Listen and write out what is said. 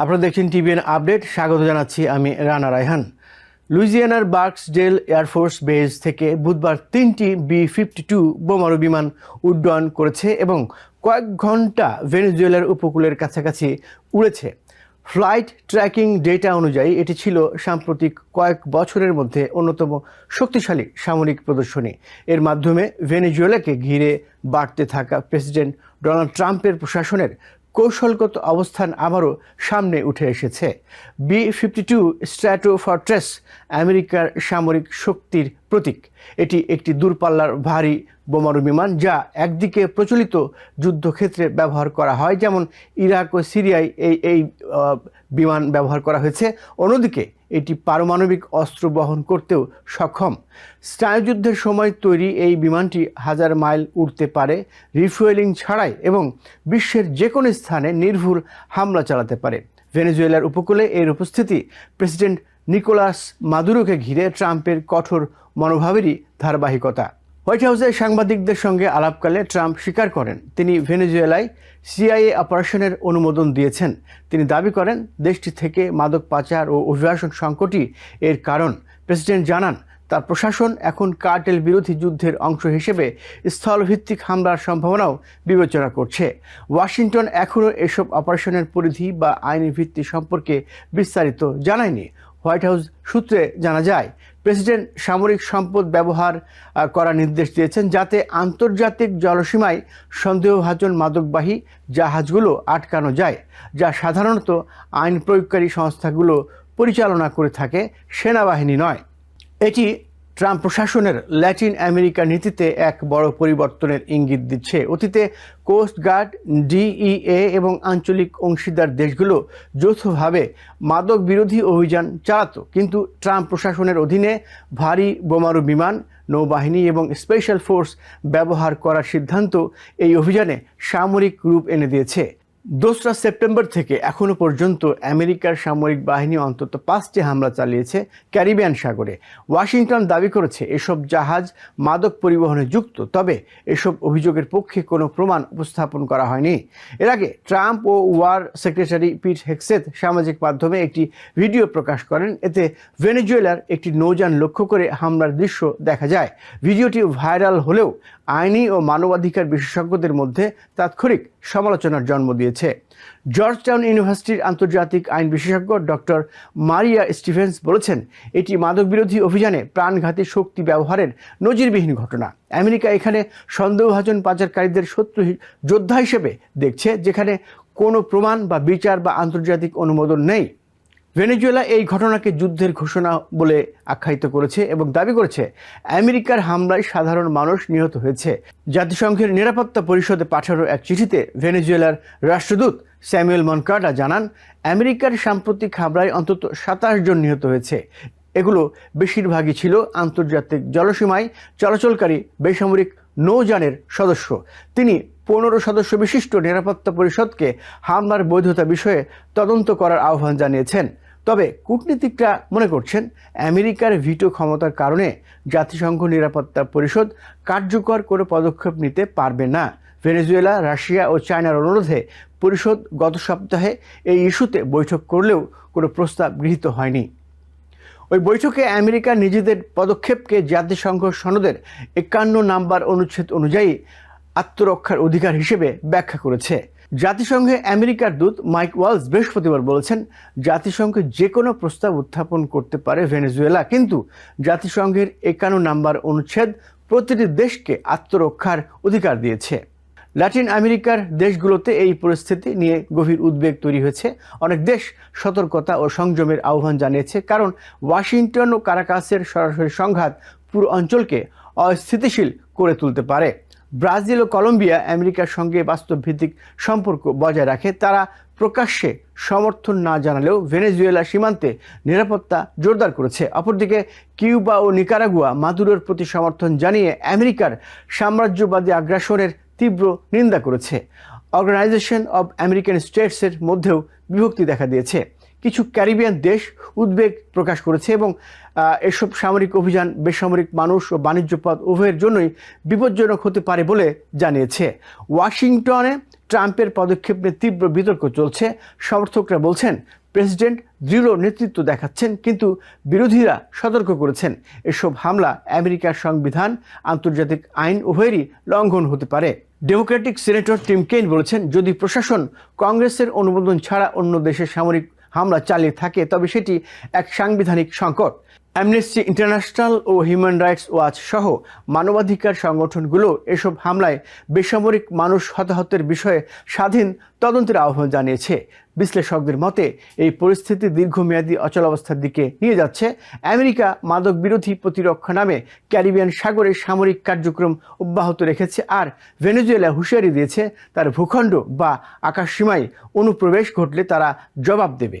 আপনারা দেখছেন TVN update, স্বাগত জানাচ্ছি আমি রানা রায়হান। লুইজিয়ানার বার্কসডেল এয়ারফোর্স বেস থেকে বুধবার তিনটি বি ফিফটি টু বোমারু বিমান উড্ডয়ন করেছে এবং কয়েক ঘণ্টা ভেনেজুয়েলার উপকূলের কাছাকাছি উড়েছে। ফ্লাইট ট্র্যাকিং ডেটা অনুযায়ী এটি ছিল সাম্প্রতিক কয়েক বছরের মধ্যে অন্যতম শক্তিশালী সামরিক প্রদর্শনী। এর মাধ্যমে ভেনেজুয়েলাকে ঘিরে বাড়তে থাকা প্রেসিডেন্ট ডোনাল্ড ট্রাম্পের প্রশাসনের কৌশলগত অবস্থান আবারও সামনে উঠে এসেছে। B fifty two Stratofortress আমেরিকার সামরিক শক্তির প্রতীক। এটি একটি দূরপাল্লার ভারী বোমারু বিমান যা একদিকে প্রচলিত যুদ্ধক্ষেত্রে ব্যবহার করা হয়, যেমন ইরাক ও সিরিয়ায় এই এই বিমান ব্যবহার করা হয়েছে। অন্যদিকে এটি পারমাণবিক অস্ত্র বহন করতেও সক্ষম। স্নায়ুযুদ্ধের সময় তৈরি এই বিমানটি হাজার মাইল উড়তে পারে, রিফুয়েলিং ছাড়াই এবং বিশ্বের যে কোনো স্থানে নির্ভুল হামলা চালাতে পারে। ভেনেজুয়েলার উপকূলে এর উপস্থিতি প্রেসিডেন্ট নিকোলাস মাদুরোকে ঘিরে ট্রাম্পের কঠোর মনোভাবেরই ধারাবাহিকতা। হোয়াইট হাউসে সাংবাদিকদের সঙ্গে আলাপকালে ট্রাম্প স্বীকার করেন। তিনি ভেনেজুয়েলায় সিআইএ অপারেশনের অনুমোদন দিয়েছেন। তিনি দাবি করেন, দেশটি থেকে মাদক পাচার ও অভিবাসন সংকটই এর কারণ। প্রেসিডেন্ট জানান, তার প্রশাসন এখন কার্টেল বিরোধী যুদ্ধের অংশ হিসেবে স্থলভিত্তিক হামলার সম্ভাবনাও বিবেচনা করছে। ওয়াশিংটন এখনও এসব অপারেশনের পরিধি বা আইনি ভিত্তি সম্পর্কে বিস্তারিত জানায়নি। হোয়াইট হাউস সূত্রে জানা যায় প্রেসিডেন্ট সামরিক সম্পদ ব্যবহার করার নির্দেশ দিয়েছেন যাতে আন্তর্জাতিক জলসীমায় সন্দেহভাজন মাদকবাহী জাহাজগুলো আটকানো যায়, যা সাধারণত আইন প্রয়োগকারী সংস্থাগুলো পরিচালনা করে থাকে, সেনাবাহিনী নয়। এটি ট্রাম্প প্রশাসনের ল্যাটিন আমেরিকা নীতিতে এক বড় পরিবর্তনের ইঙ্গিত দিচ্ছে। অতীতে কোস্ট গার্ড, ডিইএ এবং আঞ্চলিক অংশীদার দেশগুলো যৌথভাবে মাদক বিরোধী অভিযান চালাতো। কিন্তু ট্রাম্প প্রশাসনের অধীনে ভারী বোমারু বিমান, নৌবাহিনী এবং স্পেশাল ফোর্স ব্যবহার করার সিদ্ধান্ত এই অভিযানে সামরিক রূপ এনে দিয়েছে। দোসরা সেপ্টেম্বর থেকে এখনও পর্যন্ত আমেরিকার সামরিক বাহিনী অন্তত পাঁচটি হামলা চালিয়েছে ক্যারিবিয়ান সাগরে। ওয়াশিংটন দাবি করেছে, এসব জাহাজ মাদক পরিবহনে যুক্ত, তবে এসব অভিযোগের পক্ষে কোনো প্রমাণ উপস্থাপন করা হয়নি। এর আগে ট্রাম্প ও ওয়ার সেক্রেটারি পিট হেক্সেথ সামাজিক মাধ্যমে একটি ভিডিও প্রকাশ করেন। এতে ভেনেজুয়েলার একটি নৌযান লক্ষ্য করে হামলার দৃশ্য দেখা যায়। ভিডিওটি ভাইরাল হলেও আইনি ও মানবাধিকার বিশেষজ্ঞদের মধ্যে তাৎক্ষণিক সমালোচনার জন্ম দিয়েছে। জর্জ টাউন ইউনিভার্সিটির আন্তর্জাতিক আইন বিশেষজ্ঞ ডক্টর মারিয়া স্টিভেন্স বলেছেন, এটি মাদক বিরোধী অভিযানে প্রাণঘাতী শক্তি ব্যবহারের নজিরবিহীন ঘটনা। আমেরিকা এখানে সন্দেহভাজন পাচারকারীদের শত্রু যোদ্ধা হিসেবে দেখছে, যেখানে কোনো প্রমাণ বা বিচার বা আন্তর্জাতিক অনুমোদন নেই। ভেনেজুয়েলা এই ঘটনাকে যুদ্ধের ঘোষণা বলে আখ্যায়িত করেছে এবং দাবি করেছে, আমেরিকার হামলায় সাধারণ মানুষ নিহত হয়েছে। জাতিসংঘের নিরাপত্তা পরিষদে পাঠানো এক চিঠিতে ভেনেজুয়েলার রাষ্ট্রদূত স্যামুয়েল মনকার্ডা জানান, আমেরিকার সাম্প্রতিক হামলায় অন্তত সাতাশ জন নিহত হয়েছে। এগুলো বেশিরভাগই ছিল আন্তর্জাতিক জলসীমায় চলাচলকারী বেসামরিক নৌযানের সদস্য। তিনি পনেরো সদস্য বিশিষ্ট নিরাপত্তা পরিষদকে হামলার বৈধতা বিষয়ে তদন্ত করার আহ্বান জানিয়েছেন। তবে কূটনীতিকরা মনে করছেন আমেরিকার ভিটো ক্ষমতার কারণে জাতিসংঘ নিরাপত্তা পরিষদ কার্যকর কোনো পদক্ষেপ নিতে পারবে না। ভেনেজুয়েলা, রাশিয়া ও চায়নার অনুরোধে পরিষদ গত সপ্তাহে এই ইস্যুতে বৈঠক করলেও কোনো প্রস্তাব গৃহীত হয়নি। ওই বৈঠকে আমেরিকা নিজেদের পদক্ষেপকে জাতিসংঘ সনদের একান্ন নাম্বার অনুচ্ছেদ অনুযায়ী আত্মরক্ষার অধিকার হিসেবে ব্যাখ্যা করেছে। জাতিসংঘে আমেরিকার দূত মাইক ওয়ালস বৃহস্পতিবার বলেছেন, জাতিসংঘ যে কোনো প্রস্তাব উত্থাপন করতে পারে ভেনেজুয়েলা, কিন্তু জাতিসংঘের একান্ন নাম্বার অনুচ্ছেদ প্রতিটি দেশকে আত্মরক্ষার অধিকার দিয়েছে। ল্যাটিন আমেরিকার দেশগুলোতে এই পরিস্থিতি নিয়ে গভীর উদ্বেগ তৈরি হয়েছে। অনেক দেশ সতর্কতা ও সংযমের আহ্বান জানিয়েছে, কারণ ওয়াশিংটন ও কারাকাসের সরাসরি সংঘাত পুরো অঞ্চলকে অস্থিতিশীল করে তুলতে পারে। ব্রাজিল ও কলম্বিয়া আমেরিকার সঙ্গে বাস্তবভিত্তিক সম্পর্ক বজায় রাখে। তারা প্রকাশ্যে সমর্থন না জানালেও ভেনেজুয়েলা সীমান্তে নিরাপত্তা জোরদার করেছে। অপরদিকে কিউবা ও নিকারাগুয়া মাদুরোর প্রতি সমর্থন জানিয়ে আমেরিকার সাম্রাজ্যবাদী আগ্রাসনের তীব্র নিন্দা করেছে। অর্গানাইজেশন অব আমেরিকান স্টেটসের মধ্যেও বিভক্তি দেখা দিয়েছে। কিছু ক্যারিবিয়ান দেশ উদ্বেগ প্রকাশ করেছে এবং এসব সামরিক অভিযান বেসামরিক মানুষ ও বাণিজ্য পথ উভয়ের জন্যই বিপজ্জনক হতে পারে বলে জানিয়েছে। ওয়াশিংটনে ট্রাম্পের পদক্ষেপ নিয়ে তীব্র বিতর্ক চলছে। সমর্থকরা বলছেন, প্রেসিডেন্ট দৃঢ় নেতৃত্ব দেখাচ্ছেন, কিন্তু বিরোধীরা সতর্ক করেছেন। এসব হামলা আমেরিকার সংবিধান, আন্তর্জাতিক আইন উভয়েরই লঙ্ঘন হতে পারে। ডেমোক্রেটিক সিনেটর টিম কেইন বলেছেন, যদি প্রশাসন কংগ্রেসের অনুমোদন ছাড়া অন্য দেশে সামরিক হামলা চালিয়ে থাকে তবে সেটি এক সাংবিধানিক সংকট। অ্যামনেস্টি ইন্টারন্যাশনাল ও হিউম্যান রাইটস ওয়াচ সহ মানবাধিকার সংগঠনগুলো এসব হামলায় বেসামরিক মানুষ হতাহতের বিষয়ে স্বাধীন তদন্তের আহ্বান জানিয়েছে। বিশ্লেষকদের মতে, এই পরিস্থিতি দীর্ঘমেয়াদী অচলাবস্থার দিকে নিয়ে যাচ্ছে। আমেরিকা মাদক বিরোধী প্রতিরক্ষা নামে ক্যারিবিয়ান সাগরে সামরিক কার্যক্রম অব্যাহত রেখেছে আর ভেনেজুয়েলা হুঁশিয়ারি দিয়েছে, তার ভূখণ্ড বা আকাশসীমায় অনুপ্রবেশ ঘটলে তারা জবাব দেবে।